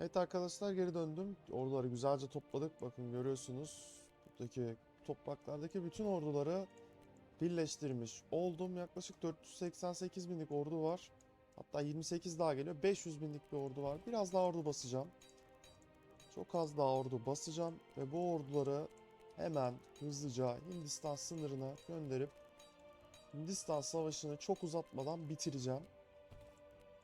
Evet arkadaşlar geri döndüm. Orduları güzelce topladık. Bakın görüyorsunuz. Buradaki topraklardaki bütün orduları birleştirmiş oldum. Yaklaşık 488 binlik ordu var. Hatta 28 daha geliyor. 500 binlik bir ordu var. Biraz daha ordu basacağım. Çok az daha ordu basacağım. Ve bu orduları hemen hızlıca Hindistan sınırına gönderip Hindistan savaşını çok uzatmadan bitireceğim.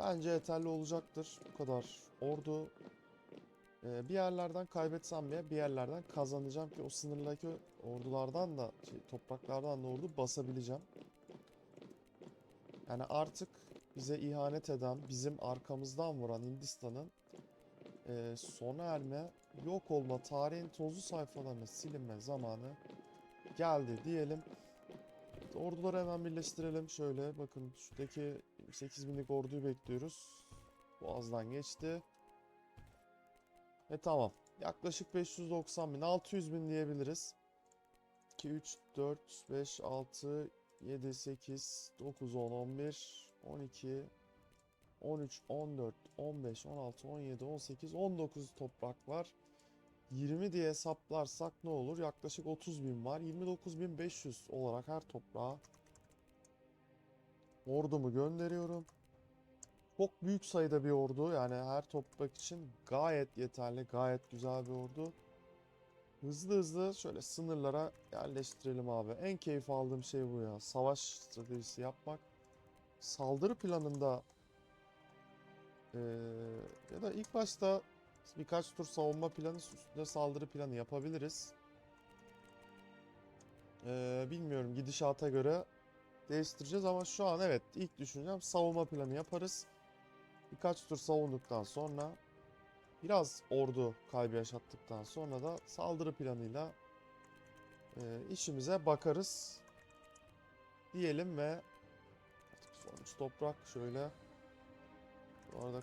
Bence yeterli olacaktır. Bu kadar ordu. Ee, bir yerlerden kaybetsem bile bir yerlerden kazanacağım ki o sınırdaki ordulardan da şey, topraklardan da ordu basabileceğim. Yani artık bize ihanet eden, bizim arkamızdan vuran Hindistan'ın e, sona erme, yok olma, tarihin tozlu sayfalarına silinme zamanı geldi diyelim. Orduları hemen birleştirelim. Şöyle bakın şuradaki 8000'lik orduyu bekliyoruz. Boğaz'dan geçti. Ve tamam. Yaklaşık 590 bin, 600 bin diyebiliriz. 2, 3, 4, 5, 6, 7, 8, 9, 10, 11, 12, 13, 14, 15, 16, 17, 18, 19 toprak var. 20 diye hesaplarsak ne olur? Yaklaşık 30 bin var. 29.500 olarak her toprağa ordumu gönderiyorum. Çok büyük sayıda bir ordu. Yani her toprak için gayet yeterli, gayet güzel bir ordu. Hızlı hızlı şöyle sınırlara yerleştirelim abi. En keyif aldığım şey bu ya. Savaş stratejisi yapmak. Saldırı planında eee, ya da ilk başta birkaç tur savunma planı üstünde saldırı planı yapabiliriz. Eee, bilmiyorum gidişata göre değiştireceğiz ama şu an evet ilk düşüncem savunma planı yaparız. Birkaç tur savunduktan sonra biraz ordu kaybı yaşattıktan sonra da saldırı planıyla e, işimize bakarız diyelim ve artık sonuç toprak şöyle bu arada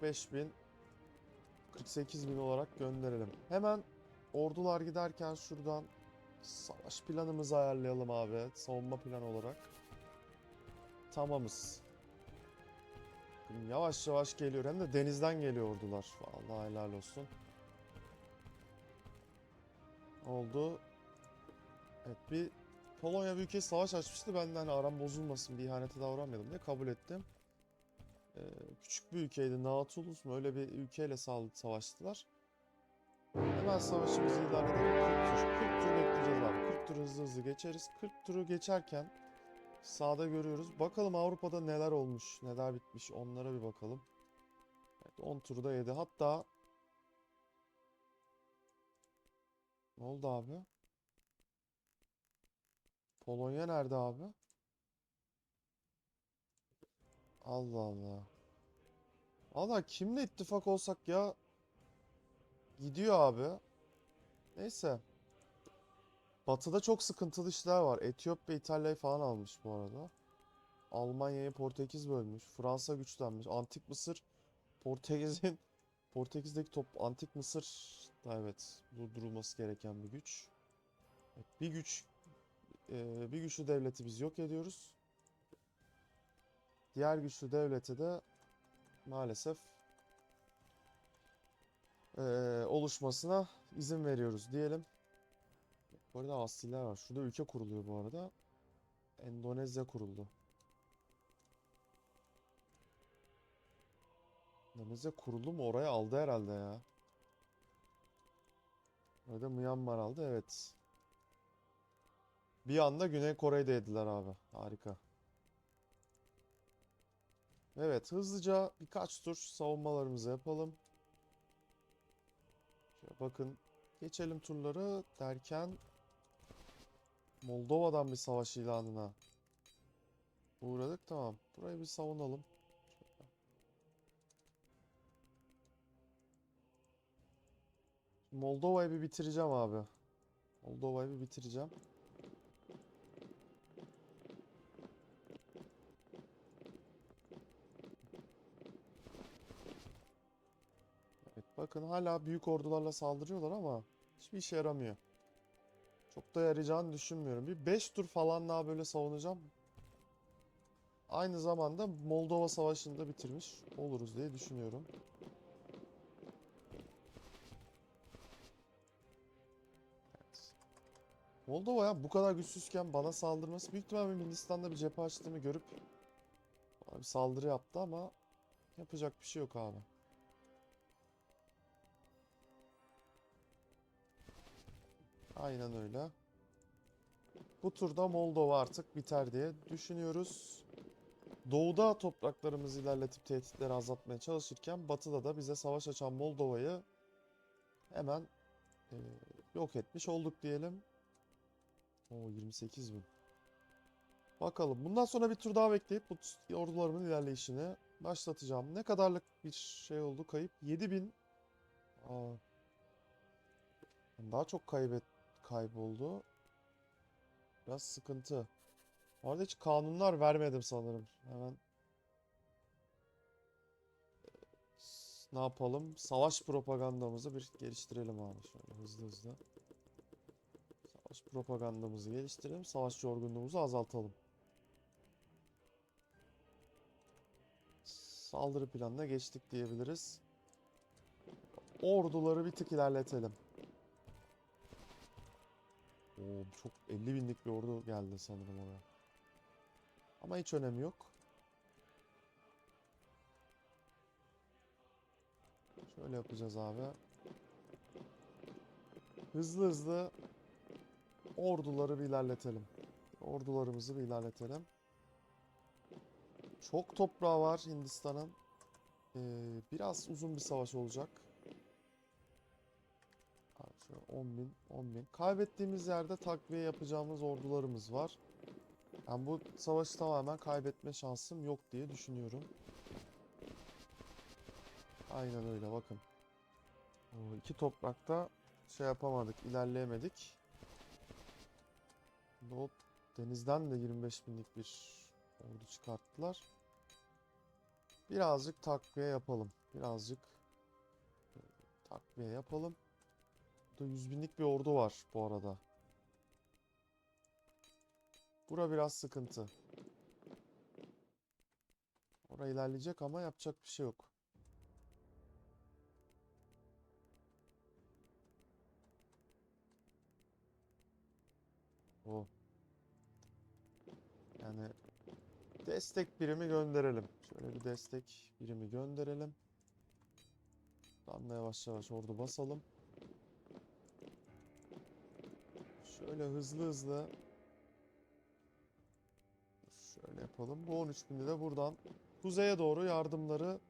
45 bin 48 bin olarak gönderelim. Hemen ordular giderken şuradan savaş planımızı ayarlayalım abi. Savunma planı olarak. Tamamız. Yavaş yavaş geliyor. Hem de denizden geliyor ordular. Vallahi helal olsun. Oldu. Evet bir Polonya bir ülke savaş açmıştı. Ben de hani aram bozulmasın bir ihanete davranmayalım diye kabul ettim. Ee, küçük bir ülkeydi. Nautilus mu? Öyle bir ülkeyle savaştılar. Hemen savaşımızı edelim. 40 tur. 40 tur bekleyeceğiz abi. 40 tur hızlı hızlı geçeriz. 40 turu geçerken sağda görüyoruz. Bakalım Avrupa'da neler olmuş, neler bitmiş onlara bir bakalım. Evet 10 turda yedi. Hatta ne oldu abi? Polonya nerede abi? Allah Allah. Allah kimle ittifak olsak ya gidiyor abi. Neyse. Batı'da çok sıkıntılı işler var. Etiyopya İtalya'yı falan almış bu arada. Almanya'yı Portekiz bölmüş. Fransa güçlenmiş. Antik Mısır Portekiz'in Portekiz'deki top Antik Mısır evet durdurulması gereken bir güç. Bir güç e, bir güçlü devleti biz yok ediyoruz. Diğer güçlü devlete de maalesef e, oluşmasına izin veriyoruz diyelim. Bu arada asiller var. Şurada ülke kuruluyor bu arada. Endonezya kuruldu. Endonezya kuruldu mu? Oraya aldı herhalde ya. Orada Myanmar aldı evet. Bir anda Güney Kore'yi de yediler abi. Harika. Evet hızlıca birkaç tur savunmalarımızı yapalım. Şöyle bakın geçelim turları derken Moldova'dan bir savaş ilanına uğradık. Tamam. Burayı bir savunalım. Moldova'yı bir bitireceğim abi. Moldova'yı bir bitireceğim. Evet bakın hala büyük ordularla saldırıyorlar ama hiçbir işe yaramıyor. Çok da yarayacağını düşünmüyorum. Bir 5 tur falan daha böyle savunacağım. Aynı zamanda Moldova Savaşı'nı da bitirmiş oluruz diye düşünüyorum. Evet. Moldova ya bu kadar güçsüzken bana saldırması büyük ihtimalle Hindistan'da bir cephe açtığımı görüp bir saldırı yaptı ama yapacak bir şey yok abi. Aynen öyle. Bu turda Moldova artık biter diye düşünüyoruz. Doğuda topraklarımızı ilerletip tehditleri azaltmaya çalışırken batıda da bize savaş açan Moldova'yı hemen e, yok etmiş olduk diyelim. O 28 bin. Bakalım. Bundan sonra bir tur daha bekleyip bu ordularımın ilerleyişini başlatacağım. Ne kadarlık bir şey oldu kayıp? 7000. Aa. Daha çok kaybet kayboldu. Biraz sıkıntı. Orada hiç kanunlar vermedim sanırım. Hemen S- ne yapalım? Savaş propagandamızı bir geliştirelim abi. Şöyle hızlı hızlı. Savaş propagandamızı geliştirelim. Savaş yorgunluğumuzu azaltalım. Saldırı planına geçtik diyebiliriz. Orduları bir tık ilerletelim. Çok 50 binlik bir ordu geldi sanırım oraya. Ama hiç önemi yok. Şöyle yapacağız abi. Hızlı hızlı orduları bir ilerletelim. Ordularımızı bir ilerletelim. Çok toprağı var Hindistan'ın. Ee, biraz uzun bir savaş olacak. Şöyle 10 bin, 10 bin. Kaybettiğimiz yerde takviye yapacağımız ordularımız var. Yani bu savaşı tamamen kaybetme şansım yok diye düşünüyorum. Aynen öyle bakın. O iki toprakta şey yapamadık, ilerleyemedik. Doğu denizden de 25 binlik bir ordu çıkarttılar. Birazcık takviye yapalım. Birazcık e, takviye yapalım. Burada 100 binlik bir ordu var bu arada. Bura biraz sıkıntı. Oraya ilerleyecek ama yapacak bir şey yok. O. Yani destek birimi gönderelim. Şöyle bir destek birimi gönderelim. Buradan da yavaş yavaş ordu basalım. Şöyle hızlı hızlı Şöyle yapalım. Bu 13.000'i de buradan kuzeye doğru yardımları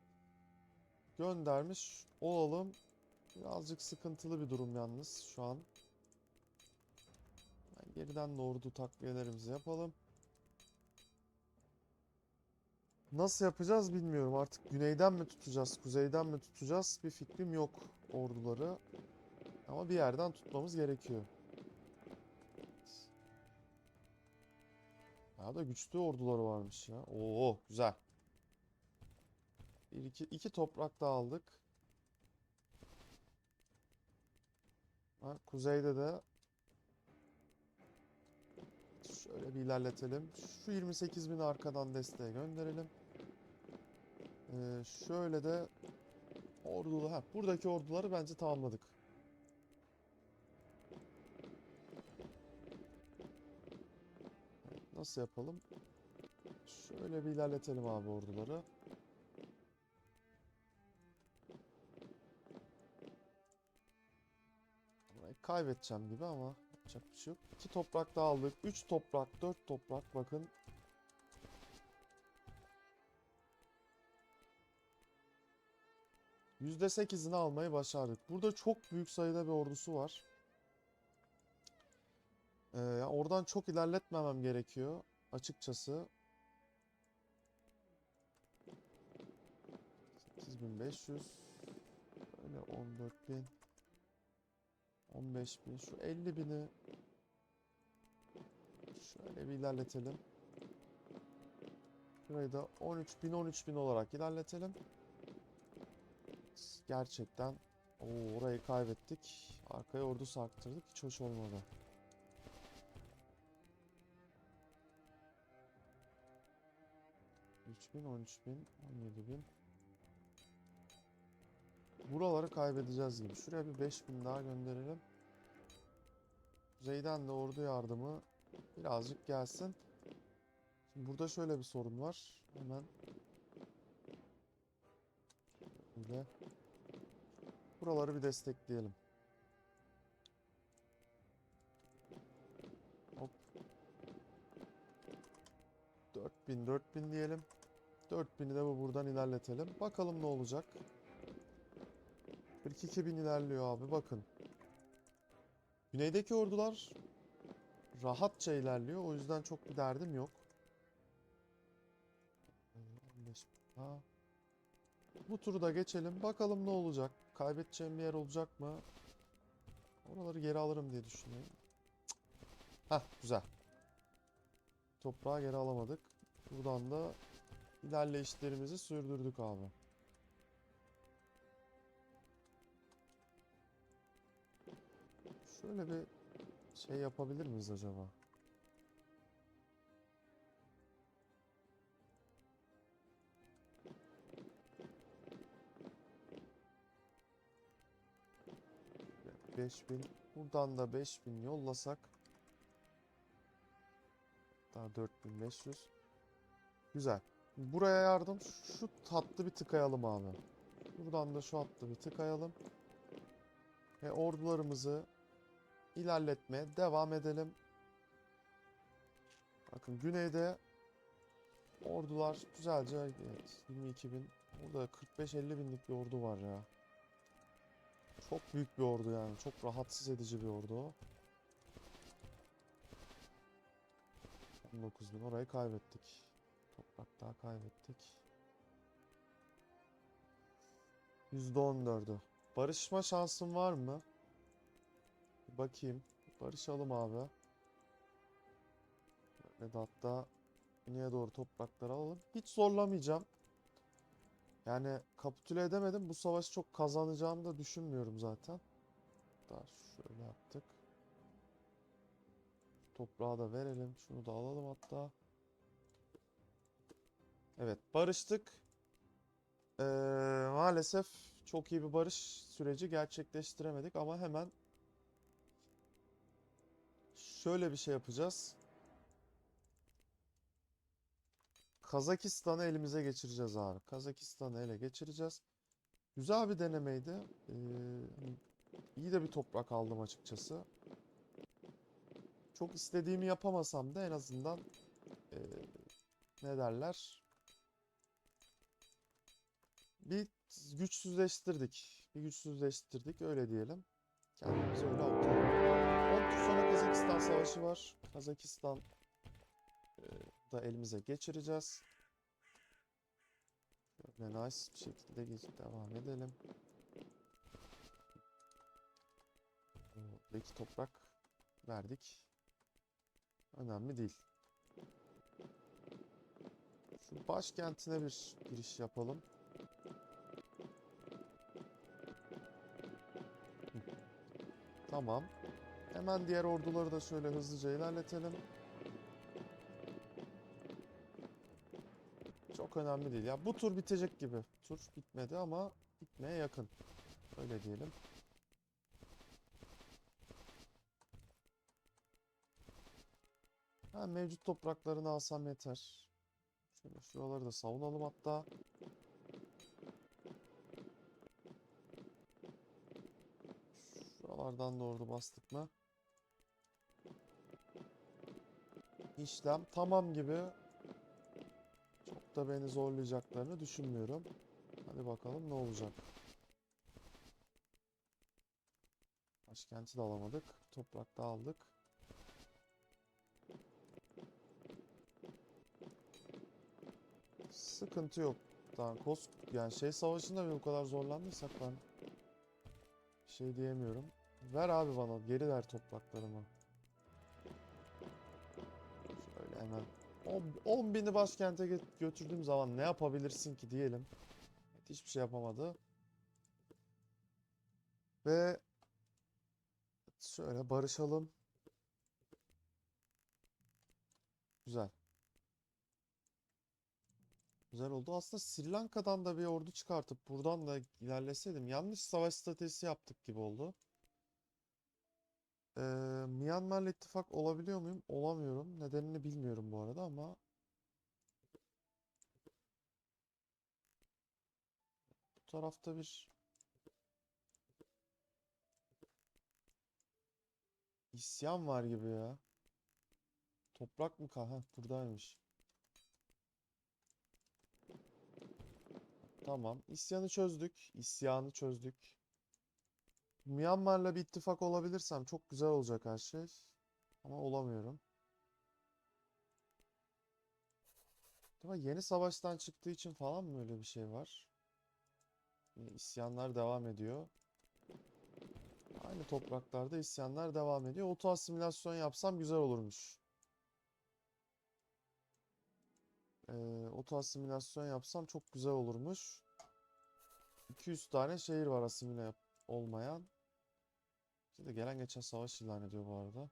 göndermiş olalım. Birazcık sıkıntılı bir durum yalnız şu an. Ben geriden de ordu takviyelerimizi yapalım. Nasıl yapacağız bilmiyorum. Artık güneyden mi tutacağız, kuzeyden mi tutacağız bir fikrim yok orduları. Ama bir yerden tutmamız gerekiyor. Daha da güçlü orduları varmış ya. Oo güzel. Bir iki, iki toprak da aldık. Ha, kuzeyde de şöyle bir ilerletelim. Şu 28 bin arkadan desteğe gönderelim. Ee, şöyle de ordulu. Ha, buradaki orduları bence tamamladık. Nasıl yapalım? Şöyle bir ilerletelim abi orduları. Burayı kaybedeceğim gibi ama yapacak bir şey yok. 2 toprak daha aldık. 3 toprak, 4 toprak bakın. %8'ini almayı başardık. Burada çok büyük sayıda bir ordusu var. Ee, oradan çok ilerletmemem gerekiyor açıkçası. 8500 böyle 14000 15000 şu 50000'i şöyle bir ilerletelim. Burayı da 13000 13000 olarak ilerletelim. Gerçekten o orayı kaybettik. Arkaya ordu sarktırdık. Hiç hoş olmadı. 3000, 13000, 17000. Buraları kaybedeceğiz gibi. Şuraya bir 5000 daha gönderelim. Kuzeyden de ordu yardımı birazcık gelsin. Şimdi burada şöyle bir sorun var. Hemen böyle buraları bir destekleyelim. Hop. 4000 4000 diyelim. 4000'i de bu buradan ilerletelim. Bakalım ne olacak. 42 bin ilerliyor abi bakın. Güneydeki ordular rahatça ilerliyor. O yüzden çok bir derdim yok. 15 Ha. Bu turu da geçelim. Bakalım ne olacak. Kaybedeceğim bir yer olacak mı? Oraları geri alırım diye düşünüyorum. Hah güzel. Toprağı geri alamadık. Buradan da ilerleyişlerimizi sürdürdük abi. Şöyle bir şey yapabilir miyiz acaba? Be- 5000 buradan da 5000 yollasak daha 4500 güzel buraya yardım şu tatlı bir tıkayalım abi buradan da şu hattı bir tıkayalım ve ordularımızı ilerletmeye devam edelim. Bakın güneyde ordular güzelce evet 22 bin. Burada 45-50 binlik bir ordu var ya. Çok büyük bir ordu yani. Çok rahatsız edici bir ordu o. 19 bin orayı kaybettik. Toprak daha kaybettik. %14'ü. Barışma şansım var mı? Bakayım. Barışalım abi. Ve de hatta güneye doğru toprakları alalım. Hiç zorlamayacağım. Yani kapitüle edemedim. Bu savaşı çok kazanacağımı da düşünmüyorum zaten. Daha şöyle yaptık. Toprağı da verelim. Şunu da alalım hatta. Evet barıştık. Ee, maalesef çok iyi bir barış süreci gerçekleştiremedik ama hemen şöyle bir şey yapacağız. Kazakistan'ı elimize geçireceğiz abi. Kazakistan'ı ele geçireceğiz. Güzel bir denemeydi. Ee, iyi de bir toprak aldım açıkçası. Çok istediğimi yapamasam da en azından ee, ne derler? Bir güçsüzleştirdik. Bir güçsüzleştirdik öyle diyelim. Kendimizi öyle avutalım. 10 tur sonra Kazakistan savaşı var. Kazakistan e, da elimize geçireceğiz. Şöyle nice bir şekilde geç devam edelim. Buradaki toprak verdik. Önemli değil. Şu başkentine bir giriş yapalım. Tamam. Hemen diğer orduları da şöyle hızlıca ilerletelim. Çok önemli değil. Ya bu tur bitecek gibi. Tur bitmedi ama bitmeye yakın. Öyle diyelim. Ha, mevcut topraklarını alsam yeter. Şöyle şuraları da savunalım hatta. Şuralardan da ordu bastık mı? İşlem tamam gibi. Çok da beni zorlayacaklarını düşünmüyorum. Hadi bakalım ne olacak. Başkenti de alamadık. Toprak da aldık. Sıkıntı yok. Daha kos yani şey savaşında bile bu kadar zorlandıysak ben şey diyemiyorum. Ver abi bana geri ver topraklarımı. Şöyle hemen 10 bini başkente gö- götürdüğüm zaman ne yapabilirsin ki diyelim. Hiçbir şey yapamadı. Ve şöyle barışalım. Güzel. Güzel oldu. Aslında Sri Lanka'dan da bir ordu çıkartıp buradan da ilerleseydim yanlış savaş stratejisi yaptık gibi oldu. Ee, Myanmar'la ittifak olabiliyor muyum? Olamıyorum. Nedenini bilmiyorum bu arada ama bu tarafta bir isyan var gibi ya. Toprak mı ka? Heh, buradaymış. Tamam. İsyanı çözdük. İsyanı çözdük. Myanmar'la bir ittifak olabilirsem çok güzel olacak her şey. Ama olamıyorum. Ama yeni savaştan çıktığı için falan mı öyle bir şey var? Yine isyanlar devam ediyor. Aynı topraklarda isyanlar devam ediyor. Oto asimilasyon yapsam güzel olurmuş. Ee, oto asimilasyon yapsam çok güzel olurmuş. 200 tane şehir var asimile yap- olmayan. De gelen geçen savaş ilan ediyor bu arada.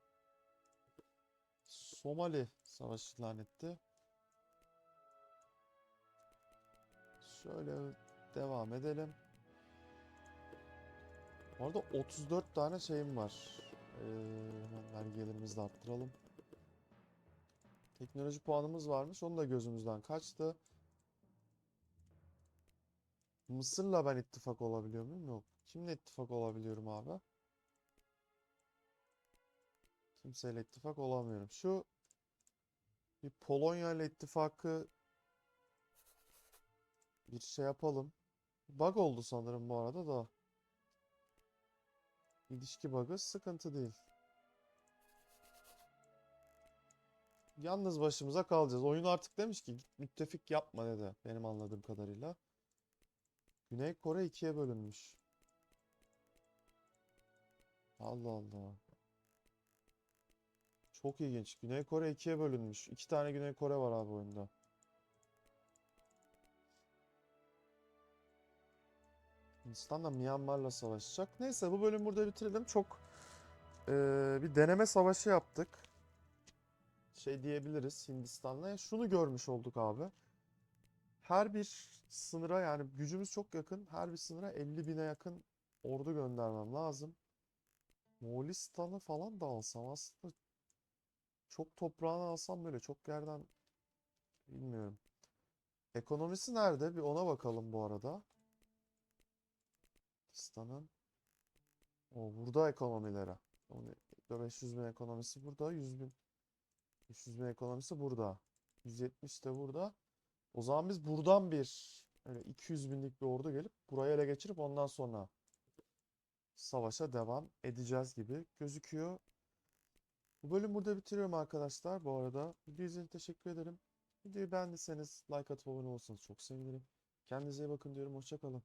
Somali savaş ilan etti. Şöyle devam edelim. Bu arada 34 tane şeyim var. Ee, hemen vergilerimizi de arttıralım. Teknoloji puanımız varmış. Onu da gözümüzden kaçtı. Mısır'la ben ittifak olabiliyor muyum? Yok. Kimle ittifak olabiliyorum abi? Kimseyle ittifak olamıyorum. Şu bir Polonya ile ittifakı bir şey yapalım. Bug oldu sanırım bu arada da. İlişki bug'ı sıkıntı değil. Yalnız başımıza kalacağız. Oyun artık demiş ki git müttefik yapma dedi benim anladığım kadarıyla. Güney Kore ikiye bölünmüş. Allah Allah. Çok ilginç. Güney Kore ikiye bölünmüş. İki tane Güney Kore var abi oyunda. Hindistan da Myanmar'la savaşacak. Neyse bu bölüm burada bitirelim. Çok eee, bir deneme savaşı yaptık. Şey diyebiliriz Hindistan'la. Şunu görmüş olduk abi. Her bir sınıra yani gücümüz çok yakın. Her bir sınıra 50 bine yakın ordu göndermem lazım. Moğolistan'ı falan da alsam aslında çok toprağını alsam böyle çok yerden bilmiyorum. Ekonomisi nerede? Bir ona bakalım bu arada. Hindistan'ın o burada ekonomilere. Onu- 500 bin ekonomisi burada, 100 bin 500 bin ekonomisi burada. 170 de burada. O zaman biz buradan bir öyle 200 binlik bir ordu gelip burayı ele geçirip ondan sonra savaşa devam edeceğiz gibi gözüküyor. Bu bölüm burada bitiriyorum arkadaşlar. Bu arada video için teşekkür ederim. Videoyu beğendiyseniz like atıp abone olursanız çok sevinirim. Kendinize iyi bakın diyorum. Hoşça kalın.